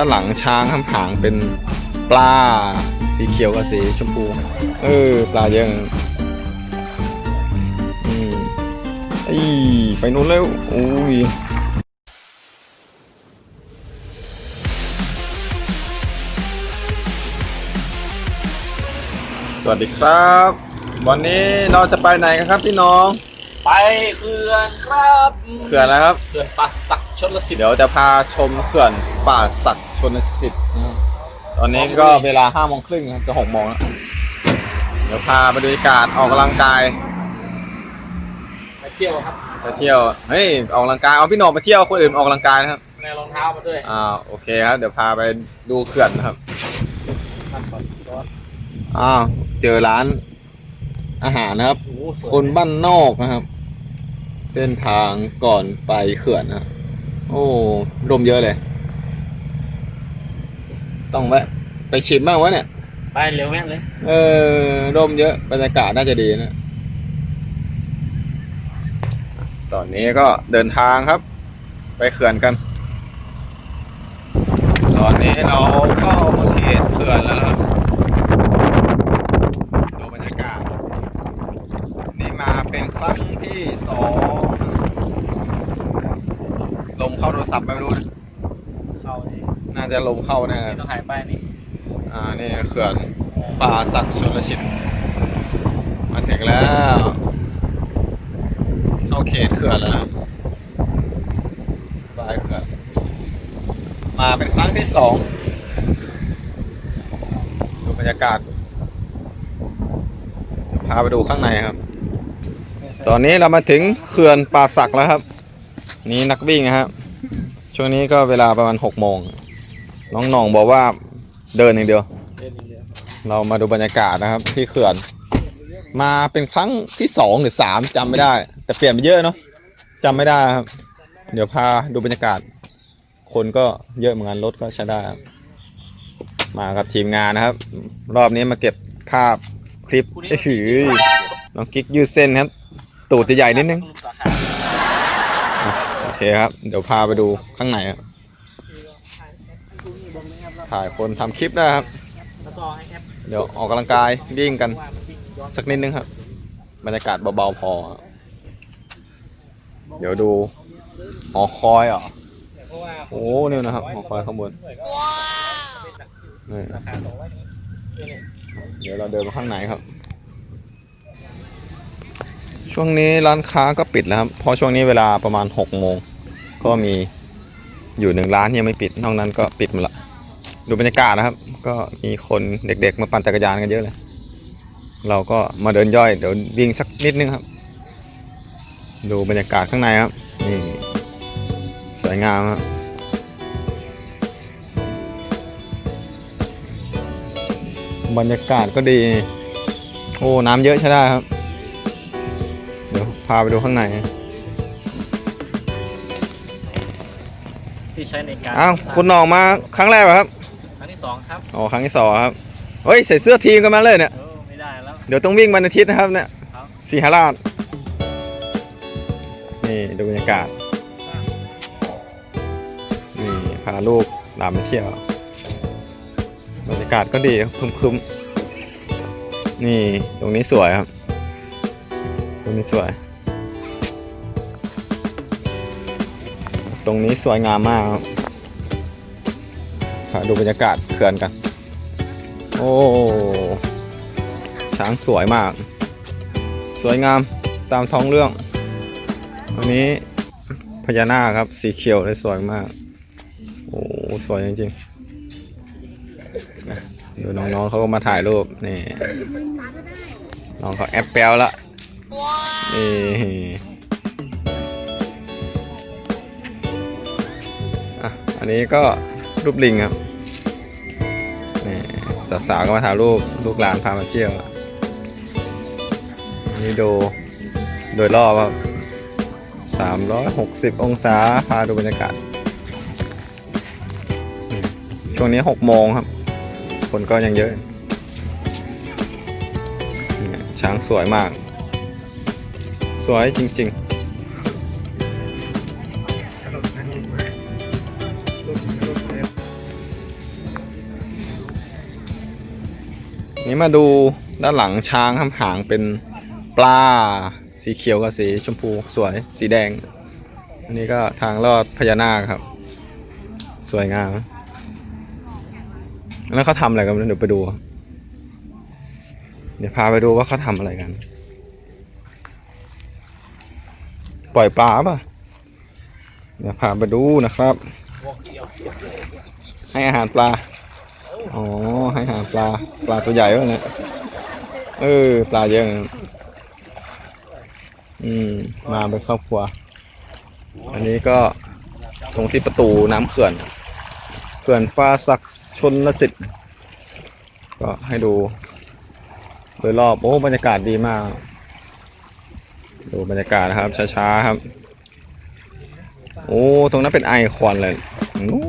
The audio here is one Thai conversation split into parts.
ด้านหลังช้างข้างหางเป็นปลาสีเขียวกับสีชมพู เออ ปลาเยอะอืมอีไปนู้นแล้วโอ้ยสวัสดีครับ วันนี้เราจะไปไหนกันครับพี่น้อง ไปเขื่อนครับเขื่อนแล้วครับเขื่อนป่าสักชนลสิทธิ์เดี๋ยวจะพาชมเขื่อนป่าศักดิ์ชนสิทธิ์นะครับตอนนี้ก็เวลาห้าโมงครึ่งครับจะหกโมงแล้วเดี๋ยวพาไปดูบรรยากาศออกกำลังกายไปเที่ยวครับไปเที่ยวเฮ้ยออกกำลังกายเอาพี่หนอกไปเที่ยวคนอื่นออกกำลังกายนะครับในรองเท้ามาด้วยอ่าโอเคครับ เดี๋ยวพาไปดูเขื่อนนะครับนั่นก่อนซ้อนอ้าวเจอร้านอาหารนะครับโอ้โหสวยคนบ้านนอกนะครับ เส้นทางก่อนไปเขื่อนนะโอ้ร่มเยอะเลย ต้องแวะไปชิมบ้างวะเนี่ย ไปเร็วแม่งเลย เออร่มเยอะบรรยากาศน่าจะดีนะ ตอนนี้ก็เดินทางครับ ไปเขื่อนกัน ตอนนี้เราเข้ามาเขตเขื่อนแล้วครับดูบรรยากาศ นี่มาเป็นครั้งที่สองล มเข้าโทรศัพท์ไม่รู้นะ เข้านี่น่าจะลมเข้านะครันี่บต้องหายไปนี่อ่า นี่เขื่อนป่าศักดิ์ชลชิต มาถึงแล้ว เข้าเขตเขื่อนแล้วนะครับปลายเขื่อน มาเป็นครั้งที่สองดูบรรยากาศพาไปดูข้างในครับ ตอนนี้เรามาถึงเขื่อนป่าศักแล้วครับ นี่นักวิ่งนะครับ ช่วงนี้ก็เวลาประมาณหกโมงน้องหน่องบอกว่าเดินอย่างเดียวเดินเดียวเรามาดูบรรยากาศนะครับ ที่เขื่อน มาเป็นครั้งที่สองหรือสามจำไม่ได้ แต่เปลี่ยนไปเยอะเนาะจำไม่ได้ครับ เดี๋ยวพาดูบรรยากาศ คนก็เยอะเหมือนกันรถก็ใช้ได้ครับมากับทีมงานนะครับ รอบนี้มาเก็บภาพคลิปไอ้หือน้องกิ๊กยืดเส้นครับ ตูดจะใหญ่นิดนึงลูกสาขา เคครับ เดี๋ยวพาไปดูข้างในครับถ่ายคนทำคลิปนะครับแล้วก็ให้แอปเดี๋ยวออกกำลังกายวิ่งกันว่ามันวิ่งย้อนสักนิดนึงครับบรรยากาศเบาๆพอ เดี๋ยวดูหอคอยเหรอเพราะว่าโอ้เนี่ยนะครับหอคอยข้างบนว้านี่ราคาสองร้อยนี่เดี๋ยวเราเดินมาข้างในครับ ช่วงนี้ร้านค้าก็ปิดแล้วครับเพราะช่วงนี้เวลาประมาณหกโมงก็มีอยู่หนึ่งร้านที่ยังไม่ปิดนอกนั้นก็ปิดหมดละดูบรรยากาศนะครับ ก็มีคนเด็กๆมาปั่นจักรยานกันเยอะเลย เราก็มาเดินย่อยเดี๋ยววิ่งสักนิดนึงครับ ดูบรรยากาศข้างในครับนี่สวยงามครับบรรยากาศก็ดี โอ้น้ำเยอะใช่ได้ครับ พาไปดูข้างใน ที่ใช้ในการอ้าวคุณหนองมาครั้งแรกเหรอครับ ครั้งที่สองครับอ๋อครั้งที่สองครับ เฮ้ยใส่เสื้อทีมกันมาเลยเนี่ย เออไม่ได้แล้ว เดี๋ยวต้องวิ่งวันอาทิตย์นะครับเนี่ยครับ สีหราช นี่ดูบรรยากาศ นี่พาลูกหลานไปเที่ยว บรรยากาศก็ดีครึมๆนี่ตรงนี้สวยครับ ตรงนี้สวย ตรงนี้สวยงามมากครับดูบรรยากาศเขื่อนกัน โอ้ ช้างสวยมาก สวยงามตามท้องเรื่องอันนี้พญานาคครับ สีเขียวเลยสวยมาก โอ้สวยจริงๆดูน้องๆเขาก็มาถ่ายรูปนี่น้องเขาแอปเปิลละนี่ อันนี้ก็รูปลิงครับนี่สาวๆก็มาถ่ายรูปลูกหลานพามาเที่ยวนนี้ดูโดยรอบครับ360 องศาพาดูบรรยากาศ ช่วงนี้หกโมงครับ คนก็ยังเยอะนี่ช้างสวยมาก สวยจริง ๆ นี่มาดูด้านหลังช้างครับหางเป็นปลาสีเขียวกับสีชมพูสวยสีแดง อันนี้ก็ทางลอดพญานาคครับ สวยงาม แล้วเขาทำอะไรกันเดี๋ยวไปดู เดี๋ยวพาไปดูว่าเขาทำอะไรกัน ปล่อยปลาป่ะ เดี๋ยวพาไปดูนะครับ ให้อาหารปลา อ๋อ ให้หาปลา ปลาตัวใหญ่วะเนี่ยเออ ปลาเยอะอืม มาเป็นครอบครัว อันนี้ก็ตรงที่ประตูน้ำเขื่อน เขื่อนฟ้าศักชนลสิทธิ์ ก็ให้ดู โดยรอบ โอ้บรรยากาศดีมาก ดูบรรยากาศนะครับ ช้าๆครับ โอ้ ตรงนั้นเป็นไอคอนเลยนู้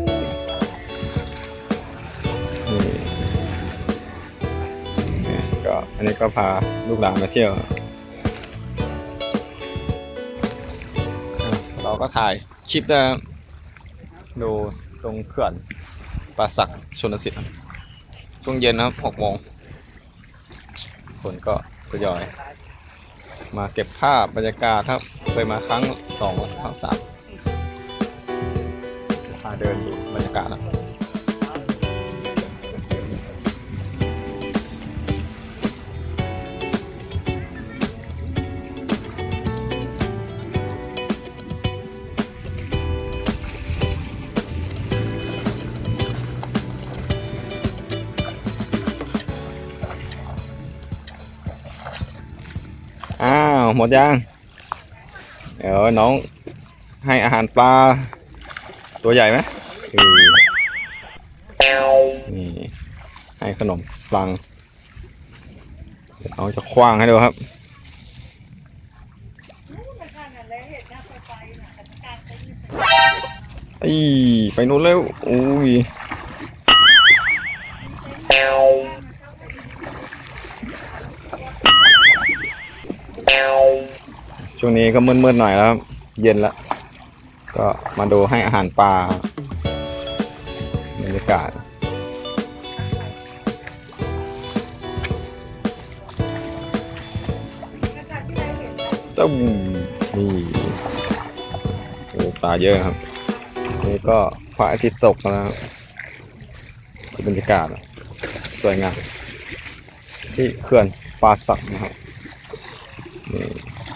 ก็พาลูกหลานมาเที่ยว เราก็ถ่ายคลิปนะดูตรงเขื่อนป่าสักชนสิทธิ์ช่วงเย็นนะครับหกโมงคนก็ทยอย มาเก็บภาพบรรยากาศครับเคยมาครั้งสองครั้งสามพาเดินดูบรรยากาศนะ หมดยังเดี๋ยวน้องให้อาหารปลา ตัวใหญ่ไหมนี่ ให้ขนมปังเองจะคว้างให้ดูครับไอ้ไปนู้นแล้วอุ้ย ช่วงนี้ก็มืดๆหน่อยแล้ว เย็นแล้ว ก็มาดูให้อาหารปลาบรรยากาศต้มนี่โอ้ปลาเยอะครับ นี่ก็พระอาทิตย์ตกแล้วครับบรรยากาศ สวยงามที่เขื่อนปลาสักนะครับ นี่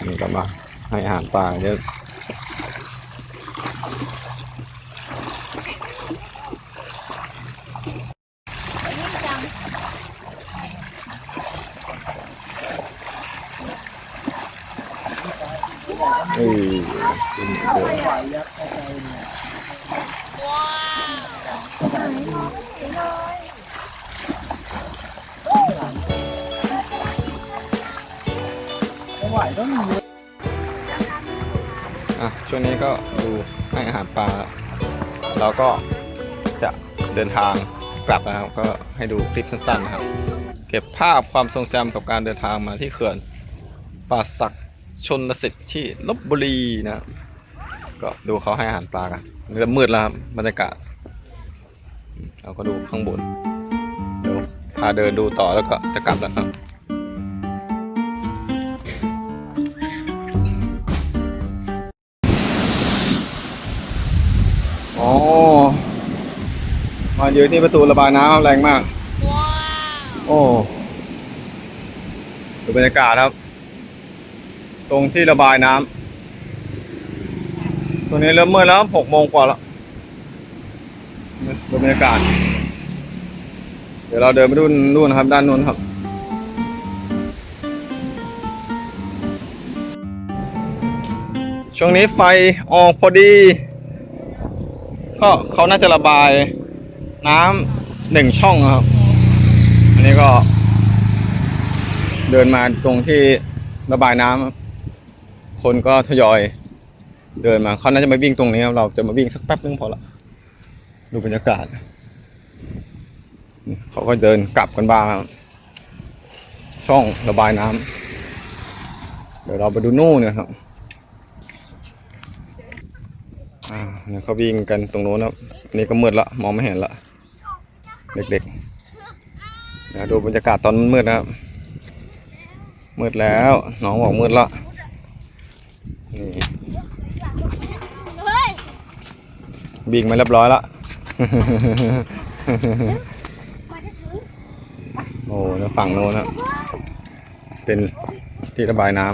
นี่ก็มาให้อาหารปลาเยอะเออกินเยอะ อะช่วงนี้ก็ดูให้อาหารปลาเราก็จะเดินทางกลับนะครับ ก็ให้ดูคลิปสั้นๆนะครับ เก็บภาพความทรงจำกับการเดินทางมาที่เขื่อนป่าสักชนสิทธิ์ที่ลบบุรีนะครับก็ดูเขาให้อาหารปลากันเริ่มมืดแล้วครับบรรยากาศ เราก็ดูข้างบนเดี๋ยวพาเดินดูต่อแล้วก็จะกลับแล้วครับ มาอยู่ที่ประตูระบายน้ำแรงมาก โอ้ดูบรรยากาศครับ ตรงที่ระบายน้ำตรงนี้เริ่มมืดแล้วหกโมงกว่าแล้วดูบรรยากาศ เดี๋ยวเราเดินไปดูนู่นนะครับ ด้านนู้นครับช่วงนี้ไฟออกพอดี ก็เขาน่าจะระบาย น้ำหนึ่งช่องครับ อันนี้ก็ เดินมาตรงที่ระบายน้ำครับ คนก็ทยอย เดินมาเขาน่าจะมาวิ่งตรงนี้ครับเราจะมาวิ่งสักแป๊บนึงพอละดูบรรยากาศ เขาก็เดินกลับกันบ้างครับช่องระบายน้ำเดี๋ยวเราไปดูนู่นนะครับอ่าเนี่ยเขาวิ่งกันตรงโน้นครับนนี้ก็มืดละมองไม่เห็นละ เด็กๆเดี๋ยวมาดูบรรยากาศตอนมืดนะครับมืดแล้วน้องบอกมืดแล้วนี่เฮ้ยบิงมาเรียบร้อยแล้วกว่าจะถึงโอ้แล้วฝั่งโน้นนะเป็นที่ระบายน้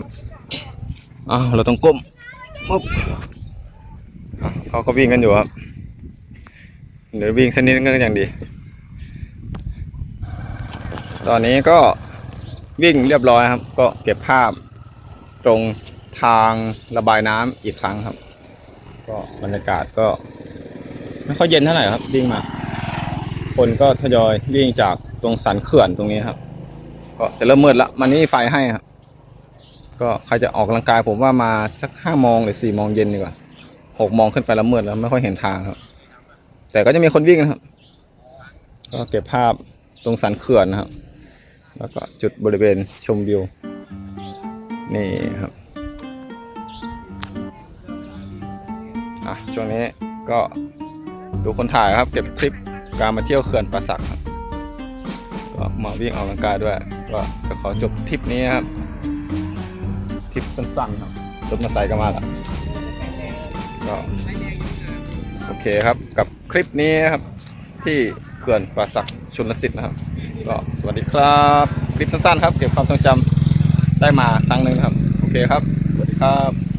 ำอ้าวเราต้องก้มปุ๊บอะเขาก็วิ่งกันอยู่ครับ เดี๋ยววิ่งเส้นนี้ก็ยังดี ตอนนี้ก็วิ่งเรียบร้อยครับ ก็เก็บภาพตรงทางระบายน้ำอีกครั้งครับ ก็บรรยากาศก็ไม่ค่อยเย็นเท่าไหร่ครับ วิ่งมา คนก็ทยอยวิ่งจากตรงสันเขื่อนตรงนี้ครับ ก็จะเริ่มมืดละมันไม่ไฟให้ครับ ก็ใครจะออกกำลังกายผมว่ามาสักห้าโมงหรือสี่โมงเย็นดีกว่าหกโมงขึ้นไปแล้วมืดแล้วไม่ค่อยเห็นทางครับ แต่ก็จะมีคนวิ่งนะครับ ก็เก็บภาพตรงสันเขื่อนนะครับ แล้วก็จุดบริเวณชมวิว นี่ครับอะช่วงนี้ก็ดูคนถ่ายครับ เก็บคลิปการมาเที่ยวเขื่อนป่าสักครับก็มาวิ่งออกกำลังกายด้วย ก็จะขอจบทริปนี้ครับทริปสั้นๆครับรถมาใส่ก็มาละก็โอเคครับกับคลิปนี้ครับที่เขื่อนป่าสักชนลสิทธิ์นะครับ ก็สวัสดีครับ คลิปสั้นๆครับ เก็บความทรงจำได้มาครั้งหนึ่งครับ โอเคครับ สวัสดีครับ